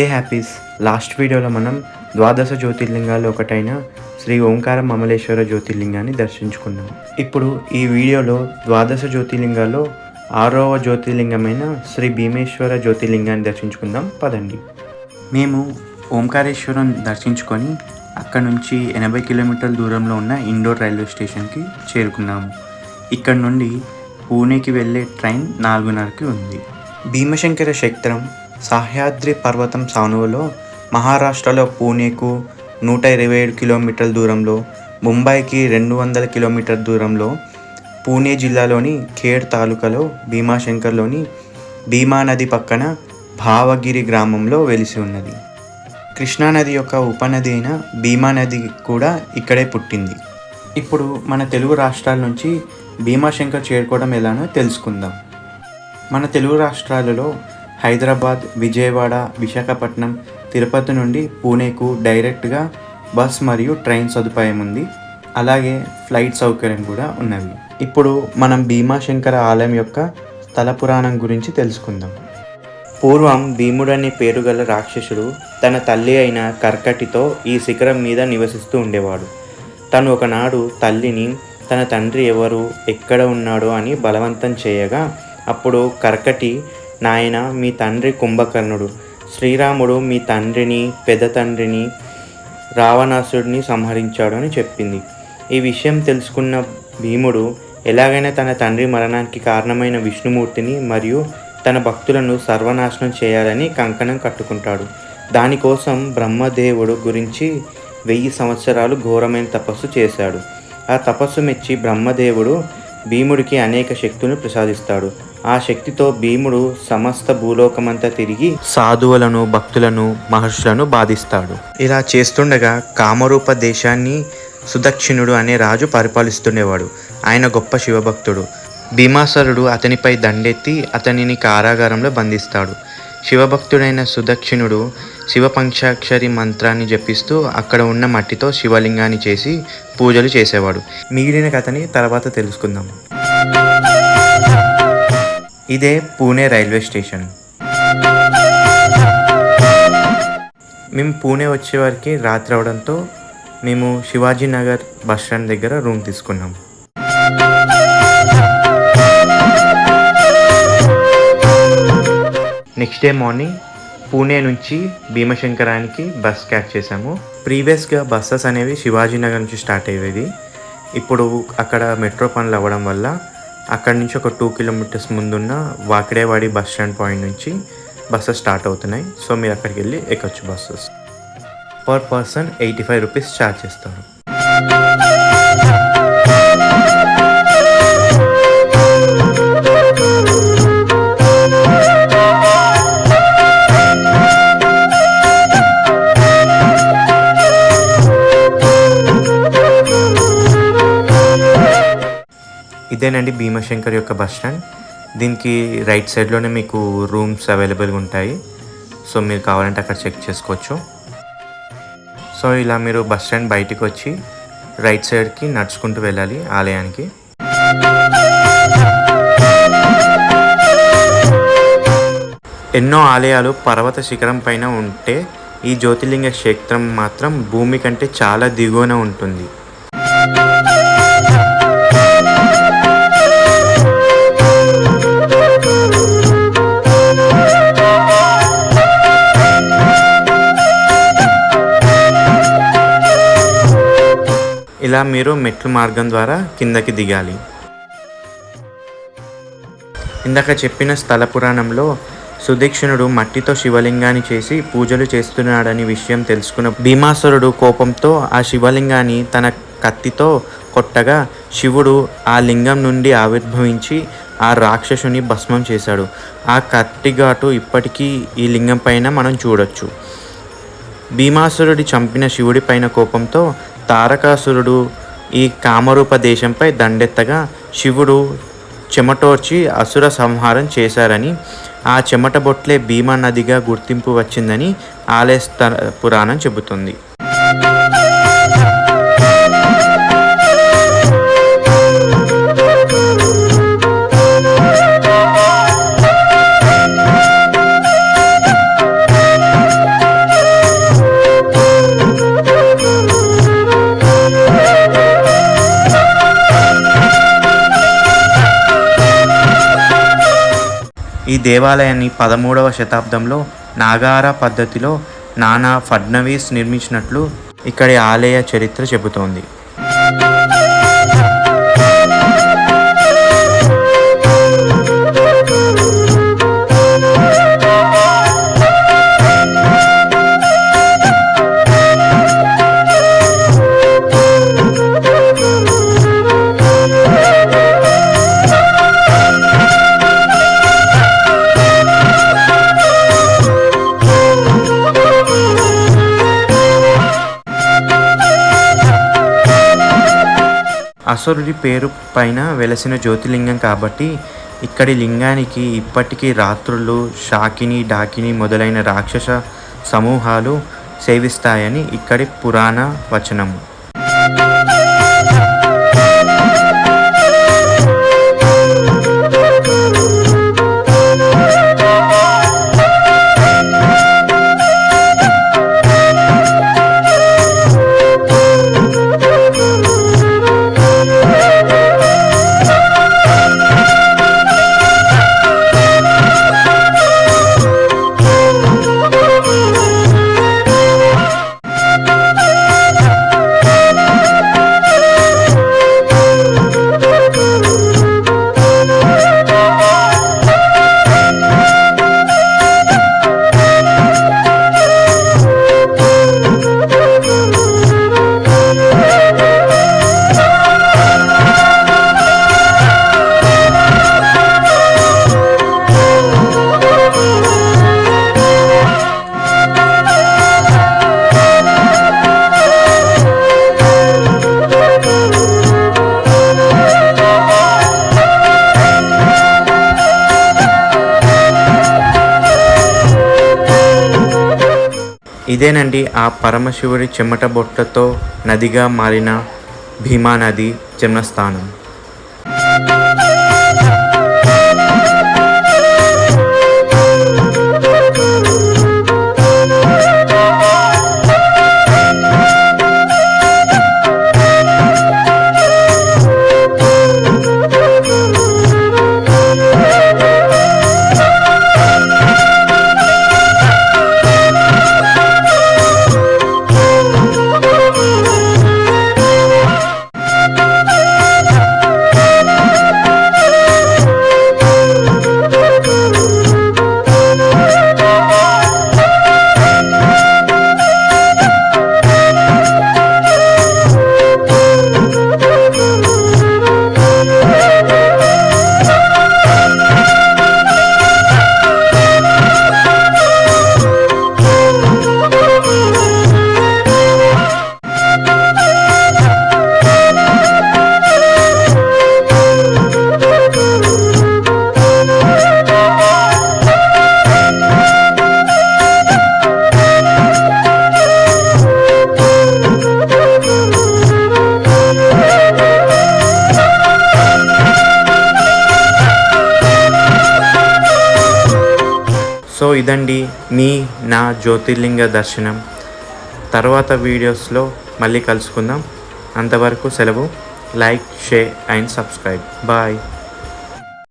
ఏ happies? Last వీడియోలో మనం ద్వాదశ జ్యోతిర్లింగాల్లో ఒకటైన శ్రీ ఓంకార మమలేశ్వర జ్యోతిర్లింగాన్ని దర్శించుకున్నాం. ఇప్పుడు ఈ వీడియోలో ద్వాదశ జ్యోతిర్లింగాల్లో ఆరవ జ్యోతిర్లింగమైన శ్రీ భీమేశ్వర జ్యోతిర్లింగాన్ని దర్శించుకుందాం. పదండి. మేము ఓంకారేశ్వరం దర్శించుకొని అక్కడ నుంచి ఎనభై కిలోమీటర్ల దూరంలో ఉన్న ఇండోర్ రైల్వే స్టేషన్కి చేరుకున్నాము ఇక్కడ నుండి పూణేకి వెళ్ళే ట్రైన్ నాలుగున్నరకి ఉంది. భీమశంకర క్షేత్రం సహ్యాద్రి పర్వతం సానువులో మహారాష్ట్రలో పూణేకు నూట ఇరవై ఏడు కిలోమీటర్ల దూరంలో ముంబైకి రెండు వందల కిలోమీటర్ దూరంలో పూణే జిల్లాలోని ఖేడ్ తాలూకాలో భీమాశంకర్లోని భీమా నది పక్కన భావగిరి గ్రామంలో వెలిసి ఉన్నది. కృష్ణానది యొక్క ఉపనది అయిన భీమా నది కూడా ఇక్కడే పుట్టింది. ఇప్పుడు మన తెలుగు రాష్ట్రాల నుంచి భీమాశంకర్ చేరుకోవడం ఎలానో తెలుసుకుందాం. మన తెలుగు రాష్ట్రాలలో హైదరాబాద్ విజయవాడ విశాఖపట్నం తిరుపతి నుండి పూణేకు డైరెక్ట్గా బస్ మరియు ట్రైన్ సదుపాయం ఉంది. అలాగే ఫ్లైట్ సౌకర్యం కూడా ఉన్నవి. ఇప్పుడు మనం భీమాశంకర ఆలయం యొక్క స్థల పురాణం గురించి తెలుసుకుందాం. పూర్వం భీముడు అనే పేరు గల రాక్షసుడు తన తల్లి అయిన కర్కటితో ఈ శిఖరం మీద నివసిస్తూ ఉండేవాడు. తను ఒకనాడు తల్లిని తన తండ్రి ఎవరు ఎక్కడ ఉన్నాడో అని బలవంతం చేయగా అప్పుడు కర్కటి నాయన మీ తండ్రి కుంభకర్ణుడు. శ్రీరాముడు మీ తండ్రిని పెద్ద తండ్రిని రావణాసుడిని సంహరించాడు అని చెప్పింది. ఈ విషయం తెలుసుకున్న భీముడు ఎలాగైనా తన తండ్రి మరణానికి కారణమైన విష్ణుమూర్తిని మరియు తన భక్తులను సర్వనాశనం చేయాలని కంకణం కట్టుకుంటాడు. దానికోసం బ్రహ్మదేవుడు గురించి వెయ్యి సంవత్సరాలు ఘోరమైన తపస్సు చేశాడు. ఆ తపస్సు మెచ్చి బ్రహ్మదేవుడు భీముడికి అనేక శక్తులను ప్రసాదిస్తాడు. ఆ శక్తితో భీముడు సమస్త భూలోకమంతా తిరిగి సాధువులను భక్తులను మహర్షులను బాధిస్తాడు. ఇలా చేస్తుండగా కామరూప దేశాన్ని సుదక్షిణుడు అనే రాజు పరిపాలిస్తుండేవాడు. ఆయన గొప్ప శివభక్తుడు. భీమాసరుడు అతనిపై దండెత్తి అతనిని కారాగారంలో బంధిస్తాడు. శివభక్తుడైన సుదక్షిణుడు శివపంచాక్షరి మంత్రాన్ని జపిస్తూ అక్కడ ఉన్న మట్టితో శివలింగాన్ని చేసి పూజలు చేసేవాడు. మిగిలిన కథని తర్వాత తెలుసుకుందాం. ఇదే పూణే రైల్వే స్టేషన్. మేము పూణే వచ్చే వారికి రాత్రి అవడంతో మేము శివాజీ నగర్ బస్ స్టాండ్ దగ్గర రూమ్ తీసుకున్నాం. నెక్స్ట్ డే మార్నింగ్ పూణే నుంచి భీమశంకరానికి బస్ క్యాచ్ చేసాము ప్రీవియస్గా బస్సెస్ అనేవి శివాజీనగర్ నుంచి స్టార్ట్ అయ్యేది ఇప్పుడు అక్కడ మెట్రో పనులు అవ్వడం వల్ల అక్కడి నుంచి ఒక టూ కిలోమీటర్స్ ముందున్న వాకిడేవాడి బస్ స్టాండ్ పాయింట్ నుంచి బస్సెస్ స్టార్ట్ అవుతున్నాయి. సో మీరు అక్కడికి వెళ్ళి ఎక్కొచ్చు buses. Per person eighty five rupees charge చేస్తారు. ఇదేనండి భీమశంకర్ యొక్క బస్ స్టాండ్. దీనికి రైట్ సైడ్లోనే మీకు రూమ్స్ అవైలబుల్గా ఉంటాయి. సో మీరు కావాలంటే అక్కడ చెక్ చేసుకోవచ్చు. సో ఇలా మీరు బస్ స్టాండ్ బయటికి వచ్చి రైట్ సైడ్కి నడుచుకుంటూ వెళ్ళాలి ఆలయానికి. ఎన్నో ఆలయాలు పర్వత శిఖరం పైన ఉంటే ఈ జ్యోతిర్లింగ క్షేత్రం మాత్రం భూమి కంటే చాలా దిగువన ఉంటుంది. ఇలా మీరు మెట్లు మార్గం ద్వారా కిందకి దిగాలి. ఇందాక చెప్పిన స్థల పురాణంలో సుదీక్షణుడు మట్టితో శివలింగాన్ని చేసి పూజలు చేస్తున్నాడని విషయం తెలుసుకున్న భీమాసురుడు కోపంతో ఆ శివలింగాన్ని తన కత్తితో కొట్టగా శివుడు ఆ లింగం నుండి ఆవిర్భవించి ఆ రాక్షసుని భస్మం చేశాడు. ఆ కత్తిఘాటు ఇప్పటికీ ఈ లింగం పైన మనం చూడొచ్చు. భీమాసురుడి చంపిన శివుడి పైన కోపంతో తారకాసురుడు ఈ కామరూప దేశంపై దండెత్తగా శివుడు చెమటోర్చి అసుర సంహారం చేశారని ఆ చెమట బొట్లే భీమా నదిగా గుర్తింపు వచ్చిందని ఆలయ పురాణం చెబుతుంది. ఈ దేవాలయాన్ని పదమూడవ శతాబ్దంలో నాగార పద్ధతిలో నానా ఫడ్నవీస్ నిర్మించినట్లు ఇక్కడి ఆలయ చరిత్ర చెబుతోంది. అసురుడి పేరు పైన వెలసిన జ్యోతిలింగం కాబట్టి ఇక్కడి లింగానికి ఇప్పటికీ రాత్రులు షాకిని డాకిని మొదలైన రాక్షస సమూహాలు సేవిస్తాయని ఇక్కడి పురాణ వచనం ఇదేనండి ఆ పరమశివుడి చెమట బొట్టతో నదిగా మారిన భీమా నది జన్మస్థానం. సో ఇదండి మీ నా జ్యోతిర్లింగ దర్శనం. తర్వాత వీడియోస్లో మళ్ళీ కలుసుకుందాం. అంతవరకు సెలవు. Like share and subscribe. Bye.